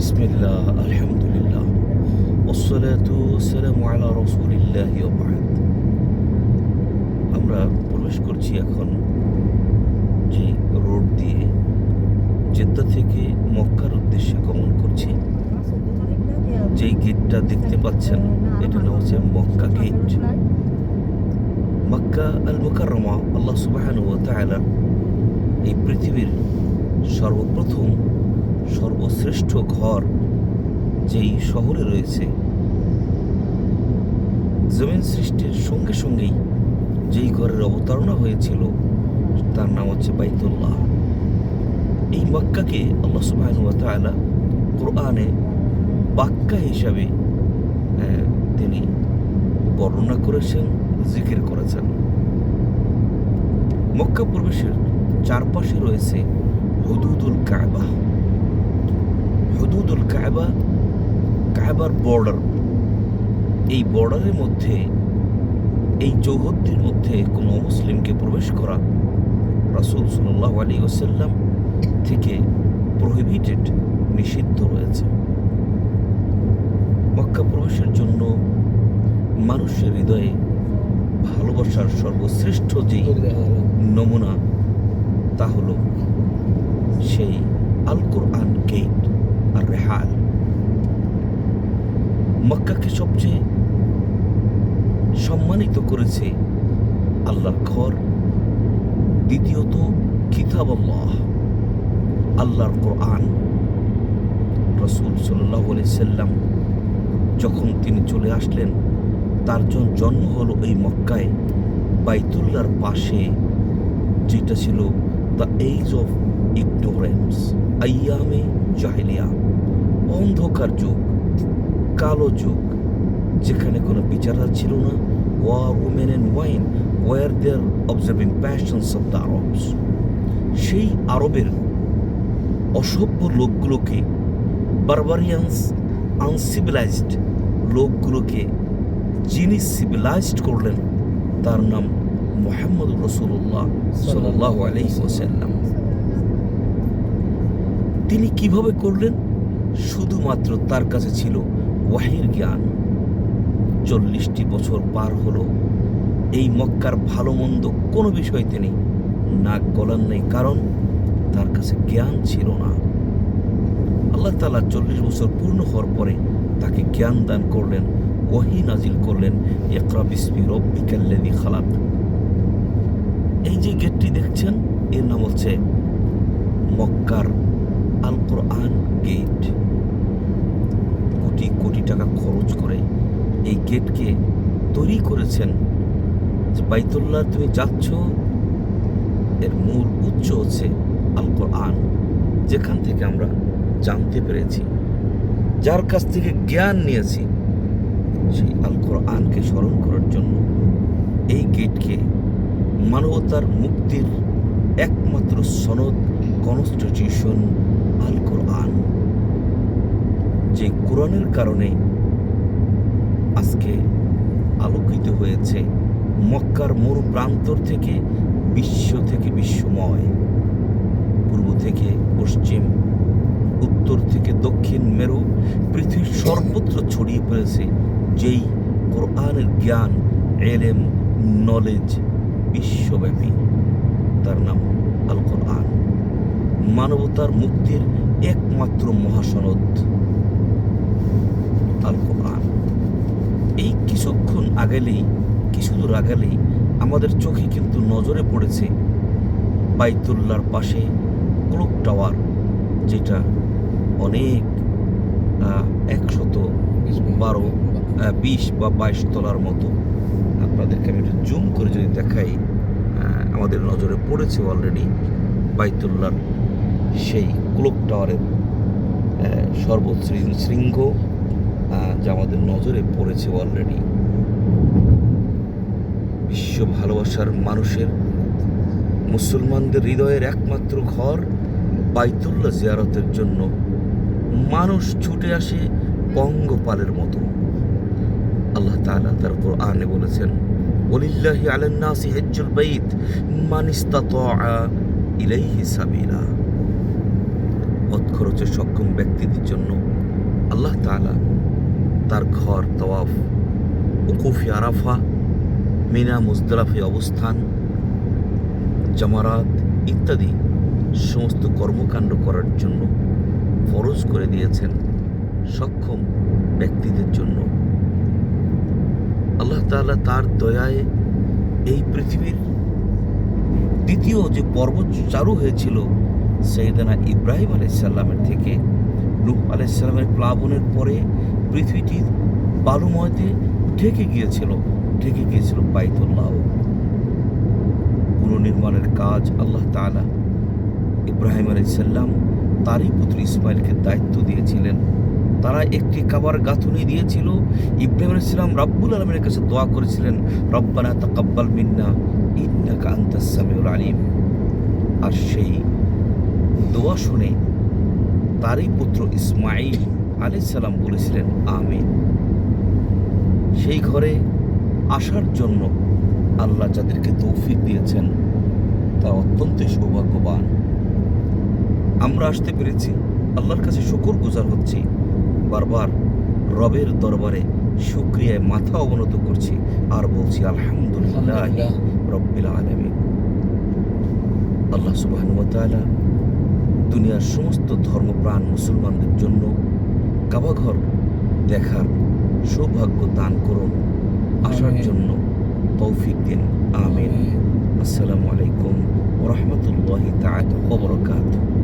বিসমিল্লাহ আলহামদুলিল্লাহ ওসলাতাম আলা রসুলিল্লাহ আমরা প্রবেশ করছি এখন যে রোড দিয়ে জেদ্দা থেকে মক্কার উদ্দেশ্যে গমন করছি। যেই গেটটা দেখতে পাচ্ছেন, এটা নাম হচ্ছে মক্কা গেট। মক্কা আল মোকারমা আল্লাহ সুবাহান এই পৃথিবীর সর্বপ্রথম সর্বশ্রেষ্ঠ ঘর যেই শহরে রয়েছে। জমিন সৃষ্টির সঙ্গে সঙ্গেই যেই ঘরের অবতারণা হয়েছিল, তার নাম হচ্ছে বাইতুল্লাহ। এই মক্কাকে আল্লাহ সুবহানাহু ওয়া কোরআনে বাক্কা হিসাবে তিনি বর্ণনা করেছেন, জিকির করেছেন। মক্কা প্রবেশের চারপাশে রয়েছে হুদুদুল কায়বা হুদুদুল কায়বা কায়বার বর্ডার এই বর্ডারের মধ্যে এই চৌহদ্দির মধ্যে কোনো মুসলিমকে প্রবেশ করা রাসূল সাল্লাল্লাহু আলাইহি ওসাল্লাম থেকে প্রহিবিটেড নিষিদ্ধ রয়েছে। মক্কা প্রবেশের জন্য মানুষের হৃদয়ে ভালোবাসার সর্বশ্রেষ্ঠ যেই নমুনা তা হলো সেই আল কোরআন গেট আর মক্কাকে সবচেয়ে সম্মানিত করেছে আল্লাহর ঘর, দ্বিতীয়ত কিতাব আল্লাহ, আল্লাহর কোরআন। রসুল সাল্লাহ সাল্লাম যখন তিনি চলে আসলেন, তার জন- জন্ম হলো এই মক্কায় বাইতুল্লার পাশে, যেটা ছিল দ্য এইজ অফ ইগনোরেন্স আইয়ামে জাহেলিয়া, অন্ধকার যুগ, কালো যুগ, যেখানে কোনো বিচারা ছিল না। War women and wine were their observing passions of the Arabs সেই আরবের অসভ্য লোকগুলোকে বারবারিয়ান্স আনসিভিলাইজড লোকগুলোকে যিনি সিভিলাইজড করলেন, তার নাম মোহাম্মদ রসুল্লাহ সাল্লাহ আলহি তিনি কীভাবে করলেন? শুধুমাত্র তার কাছে ছিল ওয়াহির জ্ঞান। চল্লিশটি বছর পার হলো। এই মক্কার ভালো মন্দ কোনো বিষয় তিনি নাক গলান নেই, কারণ তার কাছে জ্ঞান ছিল না। আল্লাহ তালা চল্লিশ বছর পূর্ণ হওয়ার পরে তাকে জ্ঞান দান করলেন ওহি নাজিল করলেন একরা বিসমি রব্বিকাল্লাযী খালাক। এই যে গেটটি দেখছেন, এর নাম হচ্ছে মক্কার আল কোরআন গেট কোটি কোটি টাকা খরচ করে। এই গেটকে তৈরি করেছেন যে বাইতুল্লাহ তুমি যাচ্ছ, এর মূল উচ্চ হচ্ছে আল কোরআন যেখান থেকে আমরা জানতে পেরেছি। যার কাছ থেকে জ্ঞান নিয়েছি, সেই আল কোরআনকে স্মরণ করার জন্য এই গেটকে মানবতার মুক্তির একমাত্র সনদ কনস্টিটিউশন যে কোরআনের কারণে আজকে আলোকিত হয়েছে মক্কার মরু প্রান্তর থেকে বিশ্ব থেকে বিশ্বময়, পূর্ব থেকে পশ্চিম, উত্তর থেকে দক্ষিণ মেরু, পৃথিবীর সর্বত্র ছড়িয়ে পড়েছে যেই কোরআনের জ্ঞান, এলেম, নলেজ বিশ্বব্যাপী। তার নাম আল কোরআন মানবতার মুক্তির একমাত্র মহাসনদ আল কোরআন এই কিছুক্ষণ আগেলেই, কিছু দূর আগেলেই আমাদের চোখে কিন্তু নজরে পড়েছে বাইতুল্লার পাশে ক্লক টাওয়ার, যেটা অনেক একশত বারো বিশ বা বাইশ তলার মতো। আপনাদেরকে আমি একটু জুম করে যদি দেখাই আমাদের নজরে পড়েছে অলরেডি বাইতুল্লার সেই ক্লক টাওয়ারের সর্বোচ্চ শৃঙ্গ যা আমাদের নজরে পড়েছে অলরেডি বিশ্ব ভালোবাসার মানুষের মুসলমানদের হৃদয়ের একমাত্র ঘর বাইতুল্লাহ জিয়ারতের জন্য মানুষ ছুটে আসে পঙ্গপালের মতো। আল্লাহ তাআলা তার কোরআনে বলেছেন, ওলিল্লাহি আলান নাসি হজ্জুল বাইত মান ইসতাতাআ ইলাইহি সাবিলা। পথ খরচে সক্ষম ব্যক্তিদের জন্য আল্লাহ তাআলা তার ঘর তওয়াফ উকুফি আরাফা মিনা মুজদালাফে অবস্থান, জামারাত ইত্যাদি সমস্ত কর্মকাণ্ড করার জন্য ফরজ করে দিয়েছেন সক্ষম ব্যক্তিদের জন্য। আল্লাহ তাআলা তার দয়ায় এই পৃথিবীর দ্বিতীয় যে পর্বত চালু হয়েছিল সৈয়দানা ইব্রাহিম আলাইসাল্লামের থেকে, নূহ আলাইসাল্লামের প্লাবনের পরে পৃথিবীটি বালুময়তে ঢেকে গিয়েছিল। ঢেকে গিয়েছিল বাইতুল্লাহ। পুনর্নির্মাণের কাজ আল্লাহ তাআলা ইব্রাহিম আলাইসাল্লাম তারই পুত্র ইসমাইলকে দায়িত্ব দিয়েছিলেন। তারা একটি কাবার গাঁথুনি দিয়েছিল। ইব্রাহিম আলাইসাল্লাম রাব্বুল আলমের কাছে দোয়া করেছিলেন, রব্বানা তাকাব্বাল মিন্না, ইন্নাকা আনতাস সামিউল আলিম। আর সেই দোয়া শুনে তারই পুত্র ইসমাইল আলাইসাল্লাম বলেছিলেন, আমিন। সেই ঘরে আসার জন্য আল্লাহ যাদেরকে তৌফিক দিয়েছেন তা অত্যন্তই সৌভাগ্যবান আমরা আসতে পেরেছি, আল্লাহর কাছে শুকর গুজার হচ্ছি, বারবার রবের দরবারে শুক্রিয়ায় মাথা অবনত করছি আর বলছি, আলহামদুলিল্লাহ। রব্বিল আলামিন আল্লাহ তাআলা দুনিয়ার সমস্ত ধর্মপ্রাণ মুসলমানদের জন্য কাবাঘর দেখার সৌভাগ্য দান করুন আসার জন্য তৌফিক দিন। আমিন। আসসালামু আলাইকুম রাহমাতুল্লাহি তাআলা ওয়া বারাকাতুহু।